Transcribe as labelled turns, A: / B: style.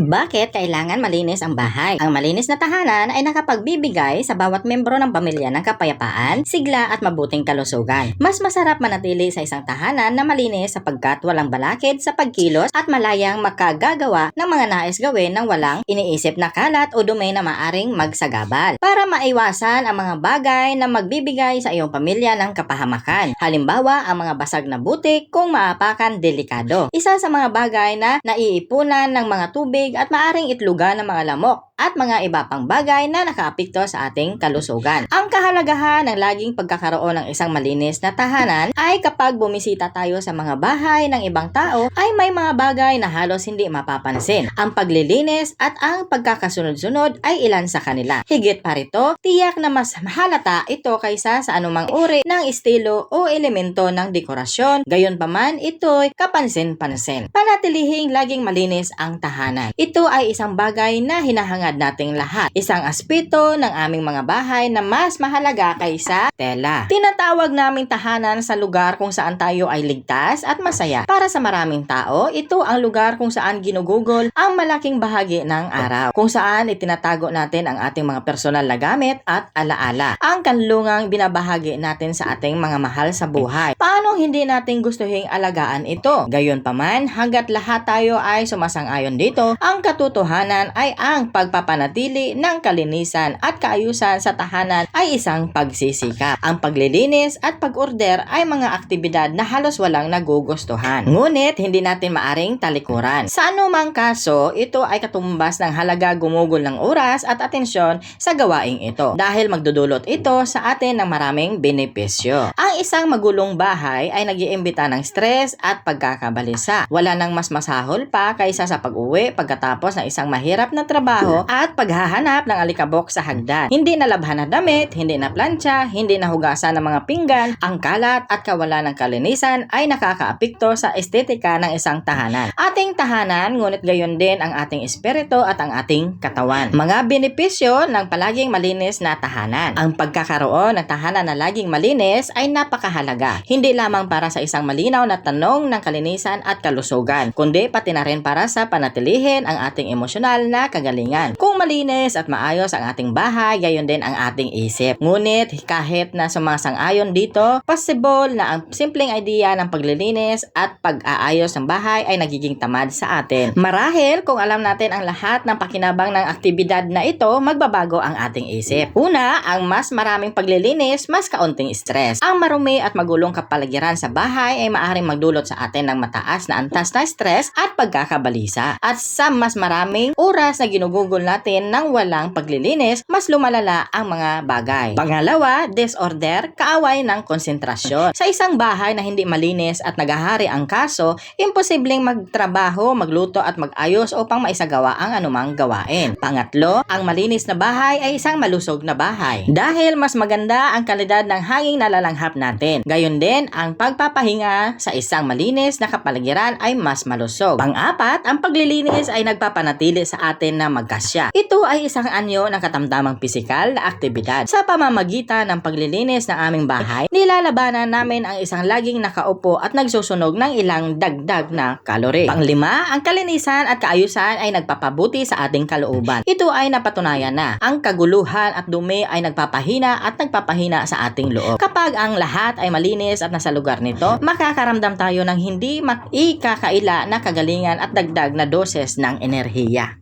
A: Bakit kailangan malinis ang bahay? Ang malinis na tahanan ay nakapagbibigay sa bawat membro ng pamilya ng kapayapaan, sigla at mabuting kalusugan. Mas masarap manatili sa isang tahanan na malinis sapagkat walang balakid sa pagkilos at malayang makagagawa ng mga nais gawin ng walang iniisip na kalat o dumi na maaring magsagabal. Para maiwasan ang mga bagay na magbibigay sa iyong pamilya ng kapahamakan. Halimbawa, ang mga basag na butik kung maapakan delikado. Isa sa mga bagay na naiipunan ng mga tubig at maaring itlugan ng mga lamok at mga iba pang bagay na nakaapekto sa ating kalusugan. Ang kahalagahan ng laging pagkakaroon ng isang malinis na tahanan ay kapag bumisita tayo sa mga bahay ng ibang tao ay may mga bagay na halos hindi mapapansin. Ang paglilinis at ang pagkakasunod-sunod ay ilan sa kanila. Higit pa rito, tiyak na mas halata ito kaysa sa anumang uri ng estilo o elemento ng dekorasyon. Gayon pa man, ito'y kapansin-pansin. Panatilihing laging malinis ang tahanan. Ito ay isang bagay na hinahangad nating lahat. Isang aspeto ng aming mga bahay na mas mahalaga kaysa tela. Tinatawag naming tahanan sa lugar kung saan tayo ay ligtas at masaya. Para sa maraming tao, ito ang lugar kung saan ginugugol ang malaking bahagi ng araw. Kung saan itinatago natin ang ating mga personal na gamit at alaala. Ang kanlungang binabahagi natin sa ating mga mahal sa buhay. Paano hindi natin gustuhing alagaan ito? Gayon pa man, hanggat lahat tayo ay sumasang-ayon dito, ang katotohanan ay ang pagpapanatili ng kalinisan at kaayusan sa tahanan ay isang pagsisikap. Ang paglilinis at pag-order ay mga aktibidad na halos walang nagugustuhan. Ngunit hindi natin maaring talikuran. Sa anumang kaso, ito ay katumbas ng halaga gumugol ng oras at atensyon sa gawaing ito dahil magdudulot ito sa atin ng maraming benepisyo. Ang isang magulong bahay ay nagiimbita ng stress at pagkakabalisa. Wala nang mas masahol pa kaysa sa pag-uwi pagkatapos ng isang mahirap na trabaho at paghahanap ng alikabok sa hagdan. Hindi na labhan na damit, hindi na plancha, hindi na hugasan ng mga pinggan, ang kalat at kawalan ng kalinisan ay nakakaapekto sa estetika ng isang tahanan. Ating tahanan, ngunit gayon din ang ating espiritu at ang ating katawan. Mga benepisyo ng palaging malinis na tahanan. Ang pagkakaroon ng tahanan na laging malinis ay napakahalaga. Hindi lamang para sa isang malinaw na tanong ng kalinisan at kalusugan, kundi pati na rin para sa panatilihin ang ating emosyonal na kagalingan. Malinis at maayos ang ating bahay, gayon din ang ating isip. Ngunit kahit na sumasang-ayon dito, possible na ang simpleng idea ng paglilinis at pag-aayos ng bahay ay nagiging tamad sa atin. Marahil kung alam natin ang lahat ng pakinabang ng aktibidad na ito, magbabago ang ating isip. Una, ang mas maraming paglilinis, mas kaunting stress. Ang marumi at magulong kapaligiran sa bahay ay maaaring magdulot sa atin ng mataas na antas na stress at pagkakabalisa. At sa mas maraming oras na ginugugol natin ng walang paglilinis, mas lumalala ang mga bagay. Pangalawa, disorder, kaaway ng konsentrasyon. Sa isang bahay na hindi malinis at nagahari ang kaso, imposibleng magtrabaho, magluto at mag-ayos upang maisagawa ang anumang gawain. Pangatlo, ang malinis na bahay ay isang malusog na bahay. Dahil mas maganda ang kalidad ng hanging nalalanghap natin. Gayon din, ang pagpapahinga sa isang malinis na kapaligiran ay mas malusog. Pang-apat, ang paglilinis ay nagpapanatili sa atin na magkasya. Ito ay isang anyo ng katamtamang pisikal na aktibidad. Sa pamamagitan ng paglilinis ng aming bahay, nilalabanan namin ang isang laging nakaupo at nagsusunog ng ilang dagdag na kalori. Panglima, ang kalinisan at kaayusan ay nagpapabuti sa ating kalooban. Ito ay napatunayan na ang kaguluhan at dumi ay nagpapahina at nagpapahina sa ating loob. Kapag ang lahat ay malinis at nasa lugar nito, makakaramdam tayo ng hindi makikakaila na kagalingan at dagdag na doses ng enerhiya.